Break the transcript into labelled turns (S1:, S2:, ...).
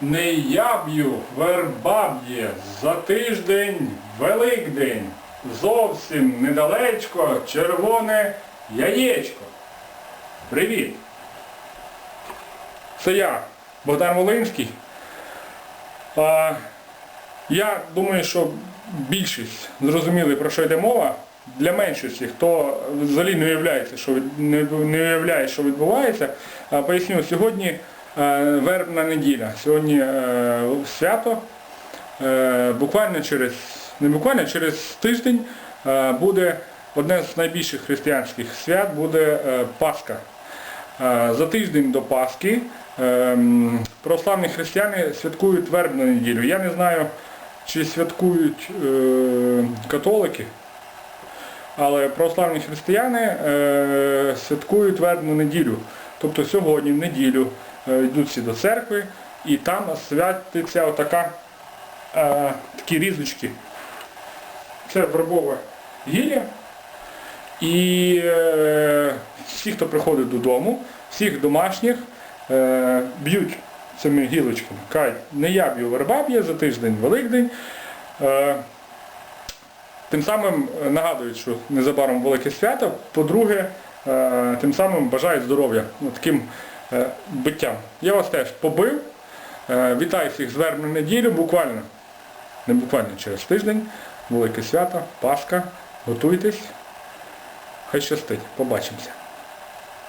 S1: Не яб'ю, вербаб'є, за тиждень Великдень, зовсім недалечко червоне яєчко. Привіт! Це я, Богдан Волинський. А, я думаю, що більшість зрозуміли, про що йде мова. Для меншості, хто взагалі не уявляє, що, не, уявляє, що відбувається, поясню, сьогодні вербна неділя, сьогодні е, свято. Е, буквально через, не буквально, через тиждень е, буде одне з найбільших християнських свят, буде е, Пасха. Е, За тиждень до Пасхи е, православні християни святкують вербну неділю. Я не знаю, чи святкують е, католики, але православні християни е, святкують вербну неділю. Тобто сьогодні, в неділю, е, йдуть всі до церкви і там святиться отака, е, такі різочки. Це вербове гілля. І е, всі, хто приходить додому, всіх домашніх е, б'ють цими гілочками. Кажуть, не я б'ю верба б'є за тиждень, Великдень. Е, тим самим е, нагадують, що незабаром велике свято. По-друге, е, тим самим бажають здоров'я ну, таким е, биттям. Я вас теж побив. Е, вітаю всіх з вербною неділю, буквально, не буквально через тиждень, велике свято, Пасха. Готуйтесь. Хай щастить. Побачимося.